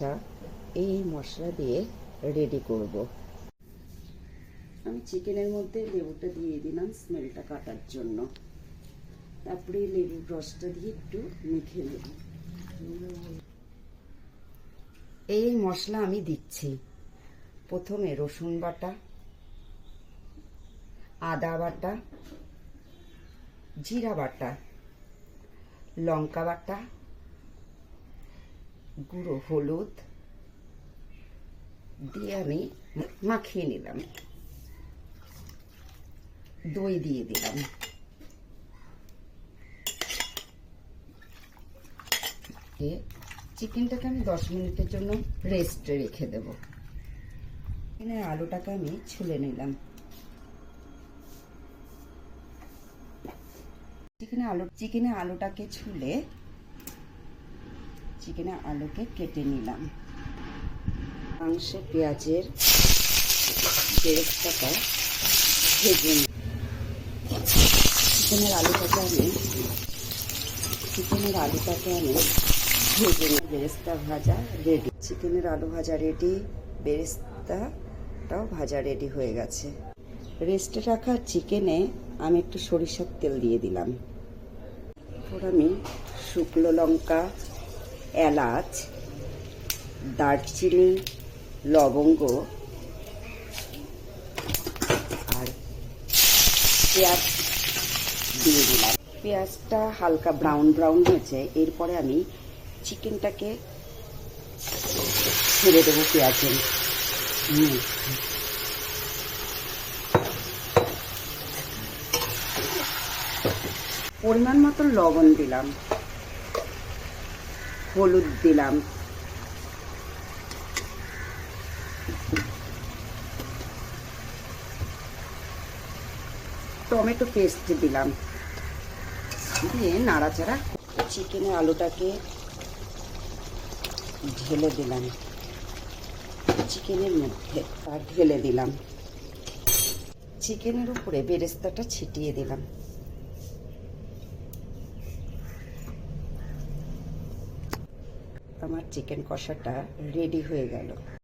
টা এই মশলা দিয়ে রেডি করব। আমি চিকেনের মধ্যে লেবুটা দিয়ে দিলাম স্মেলটা কাটার জন্য। তারপরে লেবুর রসটা দিয়ে একটু মেখে নেব। এই মশলা আমি দিচ্ছি। প্রথমে রসুন বাটা, আদা বাটা, জিরা বাটা, লঙ্কা বাটা গুঁড়ো, হলুদ দিয়ে আমি মাখিয়ে নিলাম। দই দিয়ে দিলাম। চিকেনটাকে আমি দশ মিনিটের জন্য রেস্টে রেখে দেব। চিকেনের আলুটাকে আমি ছুলে নিলাম। চিকেনে আলু, চিকেনে আলুটাকে ছুলে চিকেনে আলুকে কেটে নিলাম। মাংসে পেঁয়াজের বেরেস্তাটা ভেজে চিকেনের আলুটাকে আমি চিকেনের আলুটাকে আমি ভেজে নিই বেরেস্তা ভাজা রেডি চিকেনের আলু ভাজা রেডি বেরেস্তাটাও ভাজা রেডি হয়ে গেছে। রেস্টে রাখা চিকেনে আমি একটু সরিষার তেল দিয়ে দিলাম। এরপর আমি শুকনো লঙ্কা এলাচ, দারচিনি, লবঙ্গ আর পেঁয়াজ দিয়ে দিলাম। পেঁয়াজটা হালকা ব্রাউন ব্রাউন হয়েছে, এরপরে আমি চিকেনটাকে ছেড়ে দেবো পেঁয়াজের পরিমাণ মতো লবণ দিলাম। হলুদ দিলাম। টমেটো পেস্ট দিলাম। দিয়ে নাড়াচাড়া চিকেনের আলুটাকে ঢেলে দিলাম। চিকেনের মধ্যে আর ঢেলে দিলাম। চিকেনের উপরে বেরেস্তাটা ছিটিয়ে দিলাম। আমার চিকেন কষাটা রেডি হয়ে গেল।